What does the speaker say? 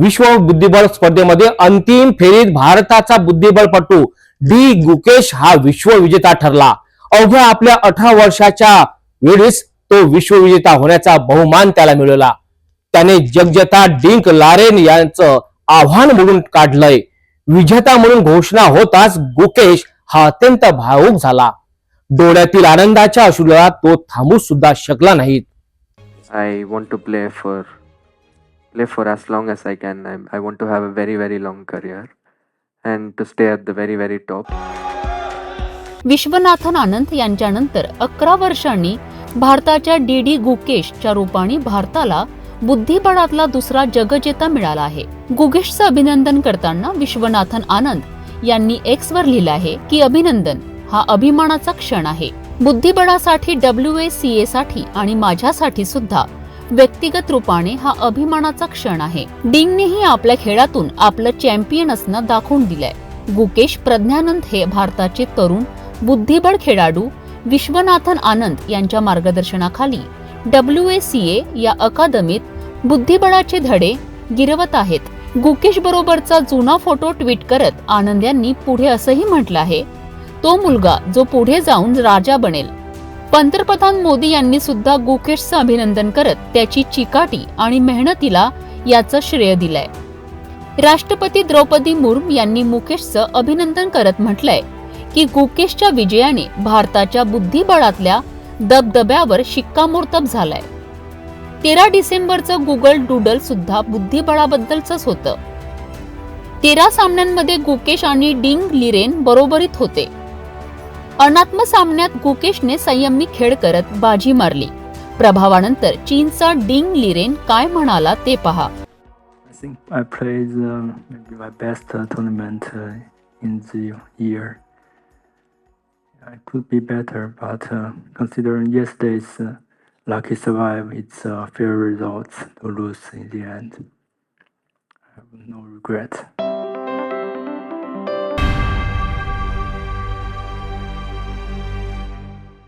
विश्व बुद्धिबळ स्पर्धेमध्ये अंतिम फेरीत भारताचा बुद्धिबळपटू डी. गुकेश हा विश्वविजेता ठरला. अवघ्या आपल्या अठरा वर्षाच्या वेळेस तो विश्वविजेता होण्याचा बहुमान त्याला मिळवला त्याने जगजता डिंक लारेन यांचं आव्हान म्हणून काढलंय. विजेता म्हणून घोषणा होताच गुकेश हा अत्यंत भावुक झाला. डोळ्यातील आनंदाच्या अश्रूला तो थांबू सुद्धा शकला नाही I want to play for play for as long as I can. I, I want to have a very very long career and to stay at the very very top. Viswanathan Anand यांच्यानंतर अकरा वर्षांनी भारताच्या D D गुकेशच्या रूपाने भारताला बुद्धिबळातला दुसरा जगजेता मिळाला आहे गुगेशचं अभिनंदन करताना विश्वनाथन आनंद यांनी एक्स वर लिहिलं आहे की अभिनंदन हा अभिमानाचा क्षण आहे बुद्धिबळासाठी डब्ल्यू ए सी ए साठी आणि माझ्यासाठी सुद्धा व्यक्तिगत रूपाने हा अभिमानाचा क्षण आहे. डिंगनेही आपल्या खेळातून आपलं चॅम्पियन असणं दाखवून दिलंय. गुकेश प्रज्ञानंद हे भारताचे तरुण बुद्धिबळ खेळाडू विश्वनाथन आनंद यांच्या मार्गदर्शनाखाली डब्ल्यू ए सी ए या अकादमीत बुद्धिबळाचे धडे गिरवत आहेत. गुकेश बरोबरचा जुना फोटो ट्विट करत आनंद यांनी पुढे असंही म्हटलं आहे तो मुलगा जो पुढे जाऊन राजा बनेल पंतप्रधान मोदी यांनी सुद्धा गुकेशचं अभिनंदन करत त्याची चिकाटी आणि मेहनतीला याचं श्रेय दिलंय. राष्ट्रपती द्रौपदी मुर्मू यांनी मुकेशचं अभिनंदन करत म्हटलंय की गुकेशच्या विजयाने भारताच्या बुद्धिबळातल्या दबदब्यावर शिक्कामोर्तब झालाय. तेरा डिसेंबरचं गुगल डुडल सुद्धा बुद्धिबळाबद्दलच होतं. तेरा सामन्यांमध्ये गुकेश आणि डिंग लिरेन बरोबरीत होते. अनात्म सामन्यात गुकेशने संयमी खेळ करत बाजी मारली प्रभावानंतर चीनचा डिंग लिरेन काय म्हणाला ते पहा I think I played um, maybe my best uh, tournament uh, in the year. I could be better, but uh, considering yesterday's uh, lucky survive, it's a uh, fair result to lose in the end. I have no regret.